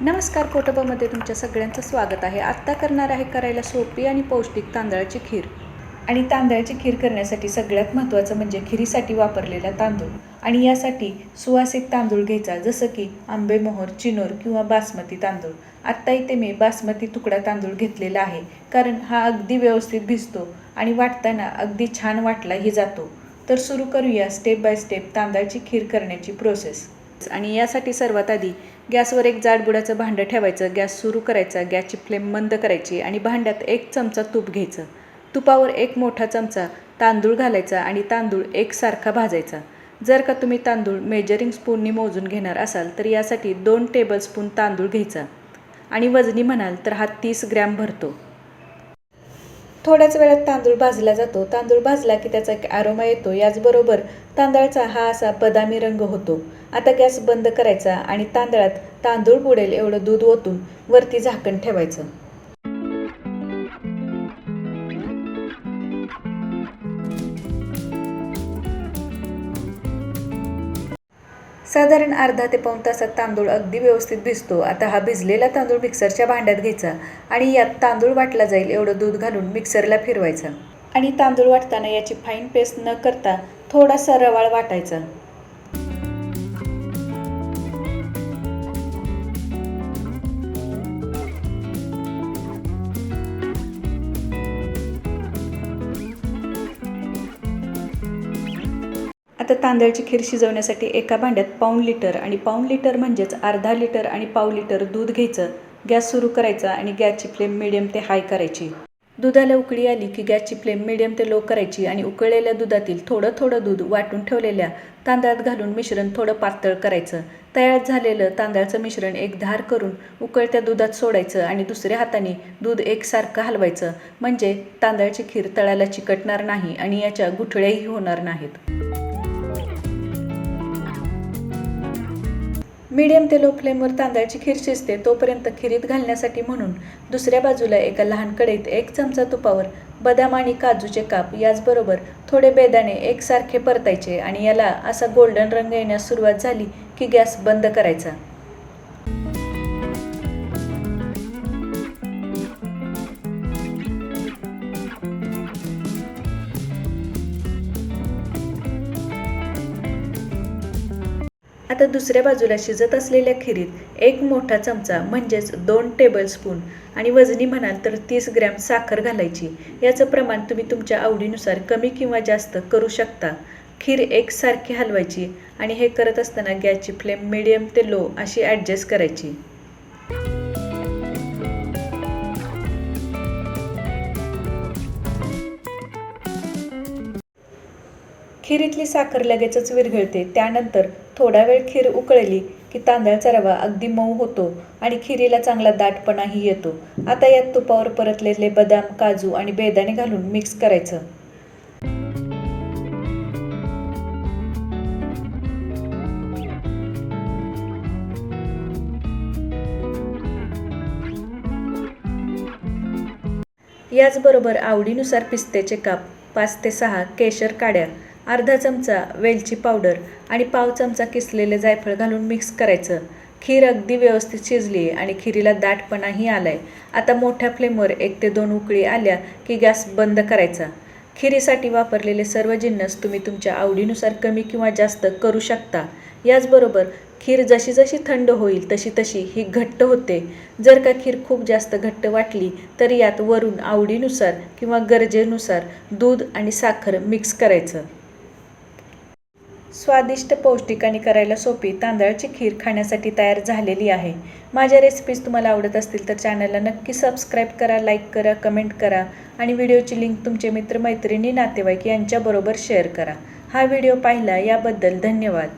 नमस्कार कोटबामध्ये तुमच्या सगळ्यांचं स्वागत आहे. आत्ता करणार आहे करायला सोपी आणि पौष्टिक तांदळाची खीर. आणि तांदळाची खीर करण्यासाठी सगळ्यात महत्त्वाचं म्हणजे खिरीसाठी वापरलेला तांदूळ. आणि यासाठी सुवासिक तांदूळ घ्यायचा जसं की आंबेमोहर चिनोर किंवा बासमती तांदूळ. आत्ता इथे मी बासमती तुकडा तांदूळ घेतलेला आहे कारण हा अगदी व्यवस्थित भिजतो आणि वाटताना अगदी छान वाटलाही जातो. तर सुरू करूया स्टेप बाय स्टेप तांदळाची खीर करण्याची प्रोसेस. आणि यासाठी सर्वात आधी गॅसवर एक जाडबुडाचं भांडं ठेवायचं गॅस सुरू करायचा गॅसची फ्लेम मंद करायची आणि भांड्यात एक चमचा तूप घ्यायचं. तुपावर एक मोठा चमचा तांदूळ घालायचा आणि तांदूळ एकसारखा भाजायचा. जर का तुम्ही तांदूळ मेजरिंग स्पूननी मोजून घेणार असाल तर यासाठी दोन टेबलस्पून तांदूळ घ्यायचा. आणि वजनी म्हणाल तर हा तीस ग्रॅम भरतो. थोड्याच वेळात तांदूळ भाजला जातो. तांदूळ भाजला की त्याचा एक ॲरोमा येतो. याचबरोबर तांदळाचा हा असा बदामी रंग होतो. आता गॅस बंद करायचा आणि तांदळात तांदूळ बुडेल एवढं दूध ओतून वरती झाकण ठेवायचं. साधारण अर्धा ते पाऊण तासात तांदूळ अगदी व्यवस्थित भिजतो. आता हा भिजलेला तांदूळ मिक्सरच्या भांड्यात घ्यायचा आणि यात तांदूळ वाटला जाईल एवढं दूध घालून मिक्सरला फिरवायचा. आणि तांदूळ वाटताना याची फाईन पेस्ट न करता थोडासा रवाळ वाटायचा. आता तांदळाची खीर शिजवण्यासाठी एका भांड्यात पाऊण लिटर आणि पाऊण लिटर म्हणजेच अर्धा लिटर आणि पाव लिटर दूध घ्यायचं. गॅस सुरू करायचा आणि गॅसची फ्लेम मिडियम ते हाय करायची. दुधाला उकळी आली की गॅसची फ्लेम मिडियम ते लो करायची आणि उकळलेल्या दुधातील थोडं थोडं दूध वाटून ठेवलेल्या तांदळात घालून मिश्रण थोडं पातळ करायचं. तयार झालेलं तांदळाचं मिश्रण एक धार करून उकळत्या दुधात सोडायचं आणि दुसऱ्या हाताने दूध एकसारखं हलवायचं. म्हणजे तांदळाची खीर तळाला चिकटणार नाही आणि याच्या गुठळ्याही होणार नाहीत. मीडियम ते लो फ्लेमवर तांदळाची खीर शिजते तोपर्यंत खिरीत घालण्यासाठी म्हणून दुसऱ्या बाजूला एका लहान कढईत एक चमचा तुपावर बदाम आणि काजूचे काप याचबरोबर थोडे बेदाणे एकसारखे परतायचे आणि याला असा गोल्डन रंग येण्यास सुरुवात झाली की गॅस बंद करायचा. आता दुसऱ्या बाजूला शिजत असलेल्या खिरीत एक मोठा चमचा म्हणजेच दोन टेबलस्पून आणि वजनी म्हणाल तर तीस ग्रॅम साखर घालायची. याचं प्रमाण तुम्ही तुमच्या आवडीनुसार कमी किंवा जास्त करू शकता. खीर एकसारखी हलवायची आणि हे करत असताना गॅसची फ्लेम मिडियम ते लो अशी ॲडजस्ट करायची. खिरीतली साखर लगेचच विरघळते. त्यानंतर थोडा वेळ खीर उकळली की तांदळाचा रवा अगदी मऊ होतो आणि खिरीला चांगला दाटपणाही येतो. आता यात तुपावर परतलेले बदाम काजू आणि बेदाणे घालून मिक्स करायचं. याचबरोबर आवडीनुसार पिस्त्याचे काप पाच ते सहा केशर काड्या अर्धा चमचा वेलची पावडर आणि पाव चमचा किसलेले जायफळ घालून मिक्स करायचं. खीर अगदी व्यवस्थित शिजली आहे आणि खिरीला दाटपणाही आला आहे आता मोठ्या फ्लेमवर एक ते दोन उकळी आल्या की गॅस बंद करायचा. खिरीसाठी वापरलेले सर्व जिन्नस तुम्ही तुमच्या आवडीनुसार कमी किंवा जास्त करू शकता. याचबरोबर खीर जशी जशी थंड होईल तशी तशी ही घट्ट होते. जर का खीर खूप जास्त घट्ट वाटली तर यात वरून आवडीनुसार किंवा गरजेनुसार दूध आणि साखर मिक्स करायचं. स्वादिष्ट पौष्टिक आणि करायला सोपी तांदळाची खीर खाण्यासाठी तयार झालेली आहे. माझ्या रेसिपीज तुम्हाला आवडत असतील तर चॅनलला नक्की सबस्क्राईब करा लाईक करा कमेंट करा आणि व्हिडिओची लिंक तुमचे मित्रमैत्रिणी नातेवाईक यांच्याबरोबर शेअर करा. हा व्हिडिओ पाहिला याबद्दल धन्यवाद.